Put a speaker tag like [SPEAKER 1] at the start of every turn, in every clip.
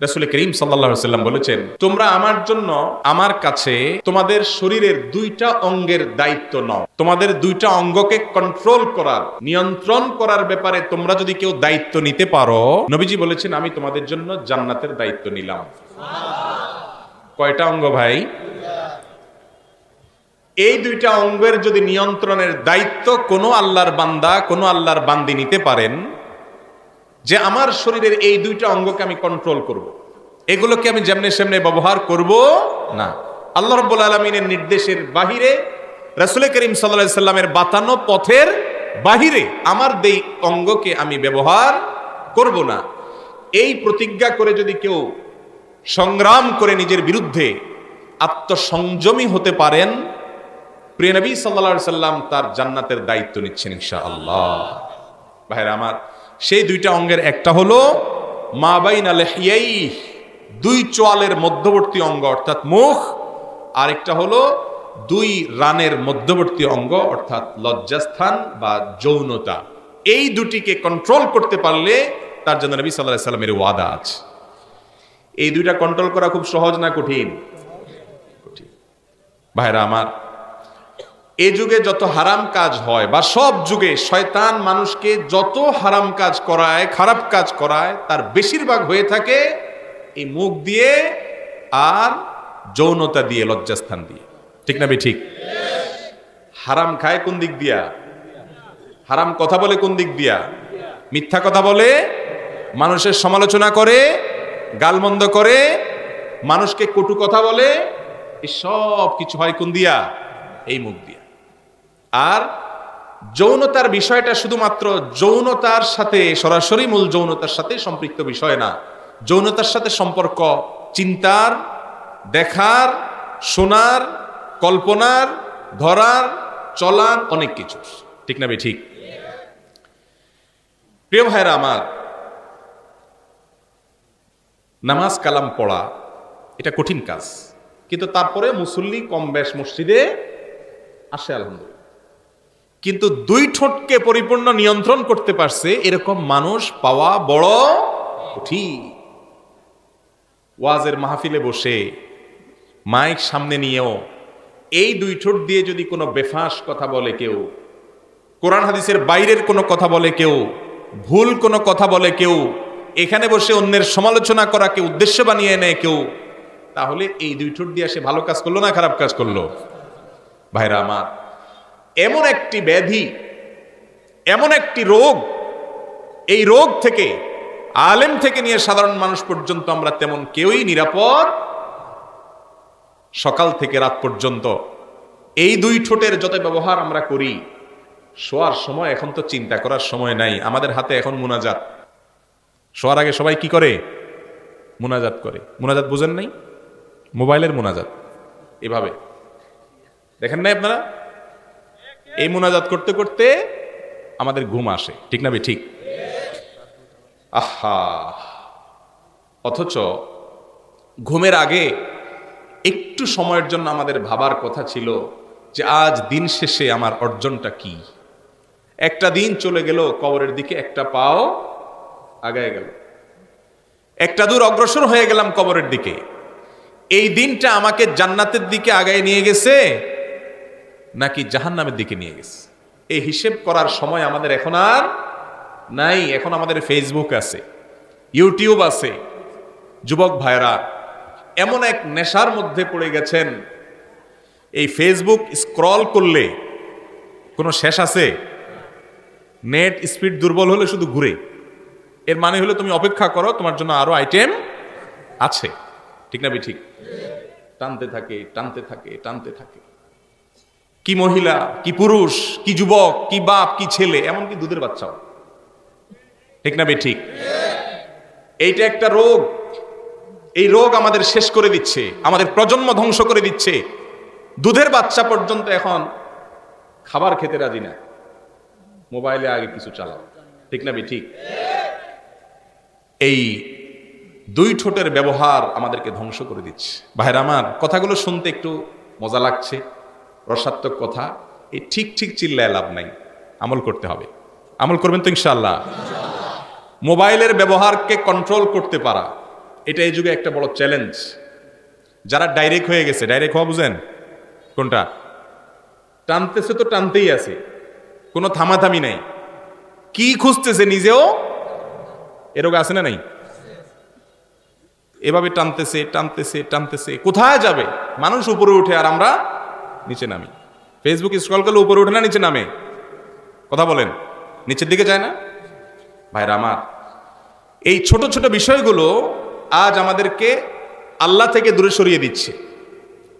[SPEAKER 1] রাসুল করিম সাল্লা বলেছেন, তোমরা আমার জন্য আমার কাছে তোমাদের শরীরের দুইটা অঙ্গের দায়িত্ব নাও। তোমাদের দুইটা অঙ্গকে কন্ট্রোল করার, নিয়ন্ত্রণ করার ব্যাপারে তোমরা যদি কেউ দায়িত্ব নিতে পারো, নবীজি বলেছেন, আমি তোমাদের জন্য জান্নাতের দায়িত্ব নিলাম। কয়টা অঙ্গ ভাই? এই দুইটা অঙ্গের যদি নিয়ন্ত্রণের দায়িত্ব কোনো আল্লাহর বান্দা, কোনো আল্লাহর বান্দি নিতে পারেন যে আমার শরীরের এই দুইটা অঙ্গকে আমি কন্ট্রোল করব। এগুলোকে আমি যেমনে সেমনে ব্যবহার করব না। আল্লাহ রব্বুল আলমিনের নির্দেশের বাহিরে রাসুল করিম সাল্লা সাল্লামের বাতানো পথের বাহিরে আমার দেই অঙ্গকে আমি ব্যবহার করব না। এই প্রতিজ্ঞা করে যদি কেউ সংগ্রাম করে নিজের বিরুদ্ধে আত্মসংযমী হতে পারেন, প্রিয় নবী সাল্লা সাল্লাম তার জান্নাতের দায়িত্ব নিচ্ছেন ইনশা আল্লাহ ভাইরা আমার সেই দুইটা অঙ্গের একটা হলো মা আলহিয়াই দুই চোয়ালের মধ্যবর্তী অঙ্গ, অর্থাৎ মুখ, আরেকটা হলো দুই রানের মধ্যবর্তী অঙ্গ, অর্থাৎ লজ্জাস্থান বা যৌনতা। এই দুটিকে কন্ট্রোল করতে পারলে তার জন্য নবী সাল্লাহ সাল্লামের ওয়াদা আছে। এই দুইটা কন্ট্রোল করা খুব সহজ না কঠিন? কঠিন। ভাইরা আমার এ যুগে যত হারাম কাজ হয় বা সব যুগে শয়তান মানুষকে যত হারাম কাজ করায়, খারাপ কাজ করায়, তার বেশিরভাগ হয়ে থাকে এই মুখ দিয়ে আর যৌনতা দিয়ে, লজ্জাস্থান দিয়ে। ঠিক না ঠিক হারাম খায় কোন দিক দিয়া? হারাম কথা বলে কোন দিক দিয়া? মিথ্যা কথা বলে, মানুষের সমালোচনা করে, গালমন্দ করে, মানুষকে কটু কথা বলে এই সব কিছু হয় কোন দিয়া? এই মুখ দিয়া। আর যৌনতার বিষয়টা শুধুমাত্র যৌনতার সাথে, সরাসরি মূল যৌনতার সাথে সম্পৃক্ত বিষয় না। যৌনতার সাথে সম্পর্ক, চিন্তার, দেখার, শোনার, কল্পনার, ধরার, চলার অনেক কিছু। ঠিক না ঠিক? প্রিয় ভাইরা আমার, নামাজ কালাম পড়া, এটা কঠিন কাজ। কিন্তু তারপরে মুসল্লি কম বেশ মসজিদে আসে, আলহামদুলিল্লাহ। কিন্তু দুই ঠোঁটকে পরিপূর্ণ নিয়ন্ত্রণ করতে পারছে এরকম মানুষ পাওয়া বড় কঠিন। ওয়াজের মাহফিলে বসে মাইক সামনে নিয়েও এই দুই ঠোঁট দিয়ে যদি কোনো বেফাস কথা বলে কেউ, কোরআন হাদিসের বাইরের কোনো কথা বলে কেউ, ভুল কোনো কথা বলে কেউ, এখানে বসে অন্যের সমালোচনা করাকে উদ্দেশ্য বানিয়ে নেয় কেউ, তাহলে এই দুই ঠোঁট দিয়ে সে ভালো কাজ করল না খারাপ কাজ করল? ভাইরা আমার এমন একটি ব্যাধি, এমন একটি রোগ, এই রোগ থেকে, আলেম থেকে নিয়ে সাধারণ মানুষ পর্যন্ত আমরা তেমন কেউই নিরাপদ। সকাল থেকে রাত পর্যন্ত এই দুই ঠোঁটের যত ব্যবহার আমরা করি, শোয়ার সময় এখন তো চিন্তা করার সময় নাই, আমাদের হাতে এখন মুনাজাত। শোয়ার আগে সবাই কি করে? মুনাজাত করে। মুনাজাত বুঝেন নাই? মোবাইলের মুনাজাত। এভাবে। দেখেন নাই আপনারা? এই মোনাজাত করতে করতে আমাদের ঘুম আসে। ঠিক না ঠিক। আহা। অথচ ঘুমের আগে একটু সময়ের জন্য আমাদের ভাবার কথা ছিল যে আজ দিন শেষে আমার অর্জনটা কি? একটা দিন চলে গেল, কবরের দিকে একটা পাও আগায় গেল। একটা দূর অগ্রসর হয়ে গেলাম কবরের দিকে। এই দিনটা আমাকে জান্নাতের দিকে আগায় নিয়ে গেছে। নাকি জাহান্নামের দিকে নিয়ে গেছে। এই হিসেব করার সময় আমাদের এখন আর নাই, এখন আমাদের ফেসবুক আছে ইউটিউব আছে। যুবক ভাইরা এমন এক নেশার মধ্যে পড়ে গেছেন। এই ফেসবুক স্ক্রল করলে কোনো শেষ আছে? নেট স্পিড দুর্বল হলে শুধু ঘুরে। এর মানে হলো তুমি অপেক্ষা করো, তোমার জন্য আরও আইটেম আছে। ঠিক না বি ঠিক। টানতে থাকে টানতে থাকে টানতে থাকে। কি মহিলা, কি পুরুষ, কি যুবক, কি বাপ, কি ছেলে, এমনকি দুধের বাচ্চাও। ঠিক না বে ঠিক। এইটা একটা রোগ। এই রোগ আমাদের শেষ করে দিচ্ছে, আমাদের প্রজন্ম ধ্বংস করে দিচ্ছে। দুধের বাচ্চা পর্যন্ত এখন খাবার খেতে রাজি না। মোবাইলে আগে কিছু চালাও। ঠিক না ঠিক। এই দুই ঠোঁটের ব্যবহার আমাদেরকে ধ্বংস করে দিচ্ছে। ভাইরা আমার কথাগুলো শুনতে একটু মজা লাগছে। রসাত্মক কথা, এই ঠিক ঠিক চিল্লায় লাভ নাই। আমল করতে হবে। আমল করবেন তো ইনশাল্লাহ মোবাইলের ব্যবহারকে কন্ট্রোল করতে পারা, এটা এই যুগে একটা বড় চ্যালেঞ্জ যারা ডাইরেক্ট হয়ে গেছে ডাইরেক্ট হওয়া বুঝেন? কোনটা? টানতেছে তো টানতেই আছে। কোনো থামাথামি নাই। কি খুঁজতেছে নিজেও? এরকম আছে না নাই? এভাবে টানতেছে টানতেছে টানতেছে। কোথায় যাবে? মানুষ উপরে উঠে আর আমরা নিচে নামি। ফেসবুক স্ক্রল করলে উপরে উঠে না, নিচে নামে। কথা বলেন, নিচের দিকে যায় না? ভাইরা আমার, এই ছোট ছোট বিষয়গুলো আজ আমাদেরকে আল্লাহ থেকে দূরে সরিয়ে দিচ্ছে।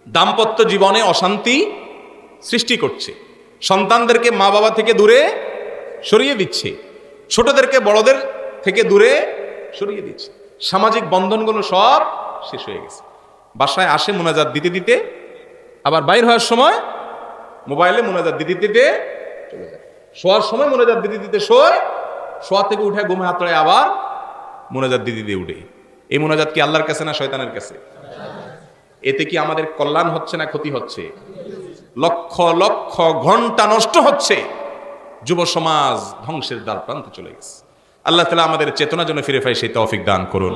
[SPEAKER 1] দাম্পত্য জীবনে অশান্তি সৃষ্টি করছে। সন্তানদেরকে মা বাবা থেকে দূরে সরিয়ে দিচ্ছে। ছোটদেরকে বড়দের থেকে দূরে সরিয়ে দিচ্ছে। সামাজিক বন্ধনগুলো সব শেষ হয়ে গেছে। বাসায় আসে মোনাজাত দিতে দিতে আবার বাইর হওয়ার সময় মোবাইলে মোনাজাত দিতে দিতে চলে যায়। শোয়ার সময় মোনাজাত দিতে দিতে শোয়, শোয়া থেকে উঠে ঘুমে হাত আবার মোনাজাত দিতে দিয়ে উঠে। এই মোনাজাত কি আল্লাহর কাছে না শয়তানের কাছে? এতে কি আমাদের কল্যাণ হচ্ছে না ক্ষতি হচ্ছে? লক্ষ লক্ষ ঘণ্টা নষ্ট হচ্ছে। যুব সমাজ ধ্বংসের দ্বার প্রান্তে চলে গেছে। আল্লাহ তালা আমাদের চেতনা যেন ফিরে পাই সেই তৌফিক দান করুন।